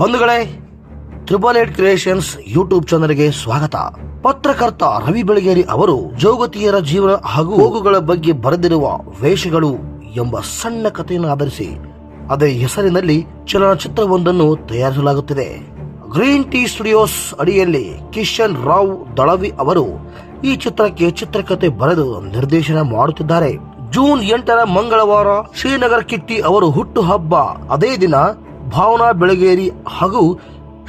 ಬಂಧುಗಳೇ triple eight creations YouTube ಚಾನಲ್ಗೆ ಸ್ವಾಗತ. ಪತ್ರಕರ್ತ ರವಿ ಬೆಳಗೇರಿ ಅವರು ಜೋಗತಿಯರ ಜೀವನ ಹಾಗೂ ಹೋಗುಗಳ ಬಗ್ಗೆ ಬರೆದಿರುವ ವೇಷಗಳು ಎಂಬ ಸಣ್ಣ ಕಥೆಯನ್ನು ಆಧರಿಸಿ ಅದೇ ಹೆಸರಿನಲ್ಲಿ ಚಲನಚಿತ್ರವೊಂದನ್ನು ತಯಾರಿಸಲಾಗುತ್ತಿದೆ. ಗ್ರೀನ್ ಟೀ ಸ್ಟುಡಿಯೋಸ್ ಅಡಿಯಲ್ಲಿ ಕಿಶನ್ ರಾವ್ ದಳವಿ ಅವರು ಈ ಚಿತ್ರಕ್ಕೆ ಚಿತ್ರಕಥೆ ಬರೆದು ನಿರ್ದೇಶನ ಮಾಡುತ್ತಿದ್ದಾರೆ. ಜೂನ್ ಎಂಟರ ಮಂಗಳವಾರ ಶ್ರೀನಗರ್ ಕಿಟ್ಟಿ ಅವರು ಹುಟ್ಟುಹಬ್ಬ. ಅದೇ ದಿನ ಭಾವನಾ ಬೆಳಗೇರಿ ಹಾಗೂ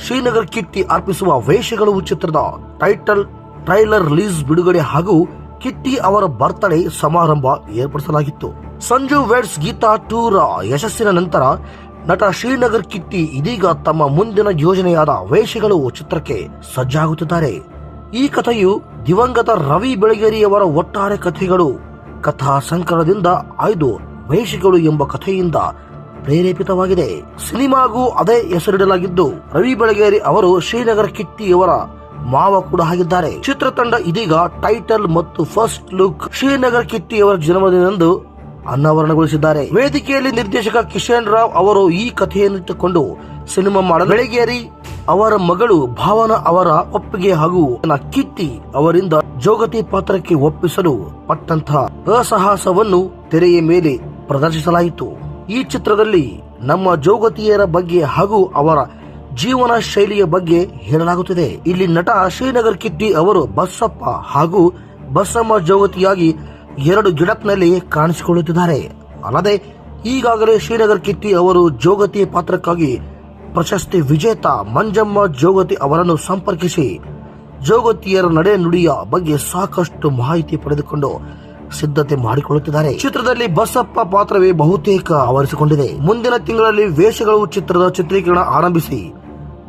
ಶ್ರೀನಗರ್ ಕಿಟ್ಟಿ ಅರ್ಪಿಸುವ ವೇಷಗಳು ಚಿತ್ರದ ಟೈಟಲ್, ಟ್ರೈಲರ್ ರಿಲೀಸ್ ಬಿಡುಗಡೆ ಹಾಗೂ ಕಿಟ್ಟಿ ಅವರ ಬರ್ತಡೇ ಸಮಾರಂಭ ಏರ್ಪಡಿಸಲಾಗಿತ್ತು. ಸಂಜು ವೆಡ್ಸ್ ಗೀತಾ ಟೂರ್ ಯಶಸ್ಸಿನ ನಂತರ ನಟ ಶ್ರೀನಗರ್ ಕಿಟ್ಟಿ ಇದೀಗ ತಮ್ಮ ಮುಂದಿನ ಯೋಜನೆಯಾದ ವೇಷಗಳು ಚಿತ್ರಕ್ಕೆ ಸಜ್ಜಾಗುತ್ತಿದ್ದಾರೆ. ಈ ಕಥೆಯು ದಿವಂಗತ ರವಿ ಬೆಳಗೇರಿಯವರ ಒಟ್ಟಾರೆ ಕಥೆಗಳು ಕಥಾ ಸಂಕಲನದಿಂದ ಆಯ್ದು ವೇಷಗಳು ಎಂಬ ಕಥೆಯಿಂದ ಪ್ರೇರೇಪಿತವಾಗಿದೆ. ಸಿನಿಮಾಗೂ ಅದೇ ಹೆಸರಿಡಲಾಗಿದ್ದು, ರವಿ ಬೆಳಗೇರಿ ಅವರು ಶ್ರೀನಗರ್ ಕಿಟ್ಟಿಯವರ ಮಾವ ಕೂಡ ಆಗಿದ್ದಾರೆ. ಚಿತ್ರತಂಡ ಇದೀಗ ಟೈಟಲ್ ಮತ್ತು ಫಸ್ಟ್ ಲುಕ್ ಶ್ರೀನಗರ್ ಕಿಟ್ಟಿಯವರ ಜನ್ಮದಿನದಂದು ಅನಾವರಣಗೊಳಿಸಿದ್ದಾರೆ. ವೇದಿಕೆಯಲ್ಲಿ ನಿರ್ದೇಶಕ ಕಿಶನ್ ರಾವ್ ಅವರು ಈ ಕಥೆಯನ್ನಿಟ್ಟುಕೊಂಡು ಸಿನಿಮಾ ಮಾಡಲು ಬೆಳಗೇರಿ ಅವರ ಮಗಳು ಭಾವನಾ ಅವರ ಒಪ್ಪಿಗೆ ಹಾಗೂ ಕಿಟ್ಟಿ ಅವರಿಂದ ಜೋಗತಿ ಪಾತ್ರಕ್ಕೆ ಒಪ್ಪಿಸಲು ಪಟ್ಟಂತಹ ಅಸಾಹಸವನ್ನು ತೆರೆಯ ಮೇಲೆ ಪ್ರದರ್ಶಿಸಲಾಯಿತು. ಈ ಚಿತ್ರದಲ್ಲಿ ನಮ್ಮ ಜೋಗತಿಯರ ಬಗ್ಗೆ ಹಾಗೂ ಅವರ ಜೀವನ ಶೈಲಿಯ ಬಗ್ಗೆ ಹೇಳಲಾಗುತ್ತಿದೆ. ಇಲ್ಲಿ ನಟ ಶ್ರೀನಗರ್ ಕಿಟ್ಟಿ ಅವರು ಬಸಪ್ಪ ಹಾಗೂ ಬಸಮ್ಮ ಜೋಗತಿಯಾಗಿ ಎರಡು ಗಿಡತ್ನಲ್ಲಿ ಕಾಣಿಸಿಕೊಳ್ಳುತ್ತಿದ್ದಾರೆ. ಅಲ್ಲದೆ ಈಗಾಗಲೇ ಶ್ರೀನಗರ್ ಕಿಟ್ಟಿ ಅವರು ಜೋಗತಿ ಪಾತ್ರಕ್ಕಾಗಿ ಪ್ರಶಸ್ತಿ ವಿಜೇತ ಮಂಜಮ್ಮ ಜೋಗತಿ ಅವರನ್ನು ಸಂಪರ್ಕಿಸಿ ಜೋಗತಿಯರ ನಡೆ ನುಡಿಯ ಬಗ್ಗೆ ಸಾಕಷ್ಟು ಮಾಹಿತಿ ಪಡೆದುಕೊಂಡು ಸಿದ್ಧತೆ ಮಾಡಿಕೊಳ್ಳುತ್ತಿದ್ದಾರೆ. ಚಿತ್ರದಲ್ಲಿ ಬಸಪ್ಪ ಪಾತ್ರವೇ ಬಹುತೇಕ ಆವರಿಸಿಕೊಂಡಿದೆ. ಮುಂದಿನ ತಿಂಗಳಲ್ಲಿ ವೇಷಗಳು ಚಿತ್ರದ ಚಿತ್ರೀಕರಣ ಆರಂಭಿಸಿ.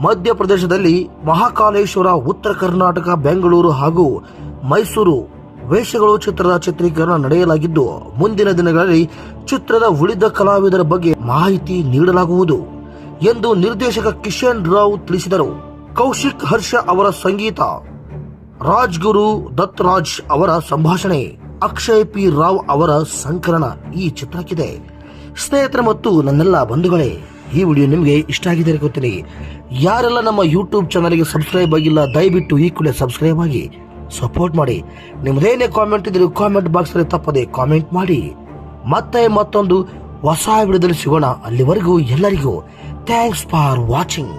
ಮಧ್ಯಪ್ರದೇಶದಲ್ಲಿ ಮಹಾಕಾಲೇಶ್ವರ, ಉತ್ತರ ಕರ್ನಾಟಕ, ಬೆಂಗಳೂರು ಹಾಗೂ ಮೈಸೂರು ವೇಷಗಳು ಚಿತ್ರದ ಚಿತ್ರೀಕರಣ ನಡೆಯಲಾಗಿದ್ದು, ಮುಂದಿನ ದಿನಗಳಲ್ಲಿ ಚಿತ್ರದ ಉಳಿದ ಕಲಾವಿದರ ಬಗ್ಗೆ ಮಾಹಿತಿ ನೀಡಲಾಗುವುದು ಎಂದು ನಿರ್ದೇಶಕ ಕಿಶನ್ ರಾವ್ ತಿಳಿಸಿದರು. ಕೌಶಿಕ್ ಹರ್ಷ ಅವರ ಸಂಗೀತ ರಾಜ್ ಗುರು ದತ್ ರಾಜ್ ಅವರ ಸಂಭಾಷಣೆ. ಅಕ್ಷಯ್ ಪಿ ರಾವ್ ಅವರ ಸಂಕಲನ ಈ ಚಿತ್ರಕ್ಕಿದೆ. ಸ್ನೇಹಿತರೆ ಮತ್ತು ನನ್ನೆಲ್ಲ ಬಂಧುಗಳೇ, ಈ ವಿಡಿಯೋ ನಿಮಗೆ ಇಷ್ಟ ಆಗಿದೆ ಗೊತ್ತಿರಿ. ಯಾರೆಲ್ಲ ನಮ್ಮ ಯೂಟ್ಯೂಬ್ ಚಾನಲ್ಗೆ ಸಬ್ಸ್ಕ್ರೈಬ್ ಆಗಿಲ್ಲ, ದಯವಿಟ್ಟು ಈ ಕೂಡಲೇ ಸಬ್ಸ್ಕ್ರೈಬ್ ಆಗಿ. ಸಪೋರ್ಟ್ ಮಾಡಿ. ನಿಮ್ಮದೇನೇ ಕಾಮೆಂಟ್ ಇದ್ರೆ ಕಾಮೆಂಟ್ ಬಾಕ್ಸ್ ಅಲ್ಲಿ ತಪ್ಪದೆ ಕಾಮೆಂಟ್ ಮಾಡಿ. ಮತ್ತೆ ಮತ್ತೊಂದು ಹೊಸ ವಿಡಿಯೋದಲ್ಲಿ ಸಿಗೋಣ ಅಲ್ಲಿವರೆಗೂ ಎಲ್ಲರಿಗೂ. Thanks for watching